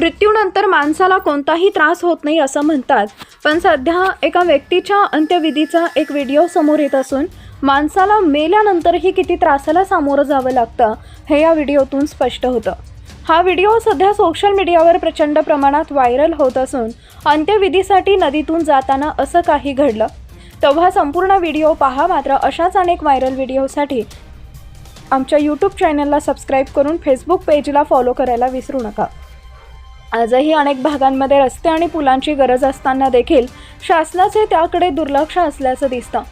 मृत्यूनंतर माणसाला कोणताही त्रास होत नाही असं म्हणतात. पण सध्या एका व्यक्तीच्या अंत्यविधीचा एक व्हिडिओ समोर येत असून माणसाला मेल्यानंतरही किती त्रासाला सामोरं जावं लागतं हे या व्हिडिओतून स्पष्ट होतं. हा व्हिडिओ सध्या सोशल मीडियावर प्रचंड प्रमाणात व्हायरल होत असून अंत्यविधीसाठी नदीतून जाताना असं काही घडलं. तेव्हा संपूर्ण व्हिडिओ पहा मात्र अशाच अनेक व्हायरल व्हिडिओसाठी आमच्या यूट्यूब चॅनलला सबस्क्राईब करून फेसबुक पेजला फॉलो करायला विसरू नका. आजही अनेक भागांमध्ये रस्ते आणि पुलांची गरज असताना देखील शासनाचे त्याकडे दुर्लक्ष असल्याचं दिसतं.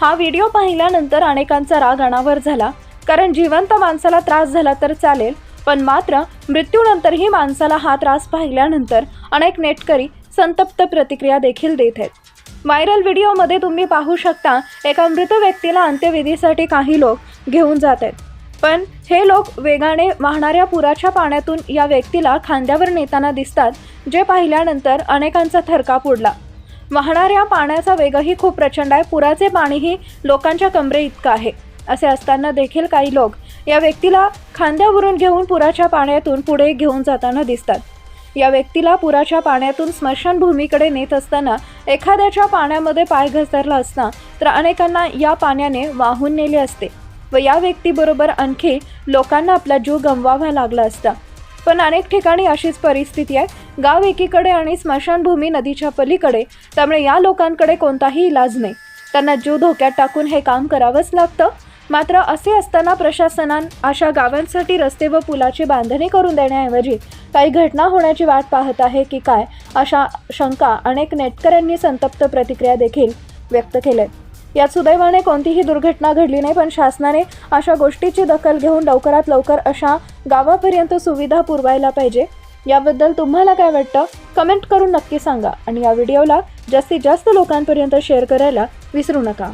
हा व्हिडिओ पाहिल्यानंतर अनेकांचा राग अनावर झाला. कारण जिवंत माणसाला त्रास झाला तर चालेल पण मात्र मृत्यूनंतरही माणसाला हा त्रास पाहिल्यानंतर अनेक नेटकरी संतप्त प्रतिक्रिया देखील देत आहेत. व्हायरल व्हिडिओमध्ये तुम्ही पाहू शकता एका मृत व्यक्तीला अंत्यविधीसाठी काही लोक घेऊन जात आहेत. पण हे लोक वेगाने वाहणाऱ्या पुराच्या पाण्यातून या व्यक्तीला खांद्यावर नेताना दिसतात जे पाहिल्यानंतर अनेकांचा थरकाप उडला वाहणाऱ्या पाण्याचा वेगही खूप प्रचंड आहे. पुराचे पाणीही लोकांच्या कमरे इतकं आहे. असे असताना देखील काही लोक या व्यक्तीला खांद्यावरून घेऊन पुराच्या पाण्यातून पुढे घेऊन जाताना दिसतात. या व्यक्तीला पुराच्या पाण्यातून स्मशानभूमीकडे नेत असताना एखाद्याच्या पाण्यामध्ये पाय घसरला असता तर अनेकांना या पाण्याने वाहून नेले असते. व या व्यक्तीबरोबर आणखी लोकांना आपला जीव गमवावा लागला असता. पण अनेक ठिकाणी अशीच परिस्थिती आहे. गाव एकीकडे आणि स्मशानभूमी नदीच्या पलीकडे. त्यामुळे या लोकांकडे कोणताही इलाज नाही. त्यांना जीव धोक्यात टाकून हे काम करावंच लागतं. मात्र असे असताना प्रशासनान अशा गावांसाठी रस्ते व पुलाची बांधणी करून देण्याऐवजी काही घटना होण्याची वाट पाहत आहे की काय अशा शंका अनेक नेटकऱ्यांनी संतप्त प्रतिक्रिया देखील व्यक्त आहेत. यात सुदैवाने कोणतीही दुर्घटना घडली नाही पण शासनाने अशा गोष्टीची दखल घेऊन लवकरात लवकर अशा गावापर्यंत सुविधा पुरवायला पाहिजे. याबद्दल तुम्हाला काय वाटतं? कमेंट करून नक्की सांगा आणि या व्हिडिओला जास्तीत जास्त लोकांपर्यंत शेअर करायला विसरू नका.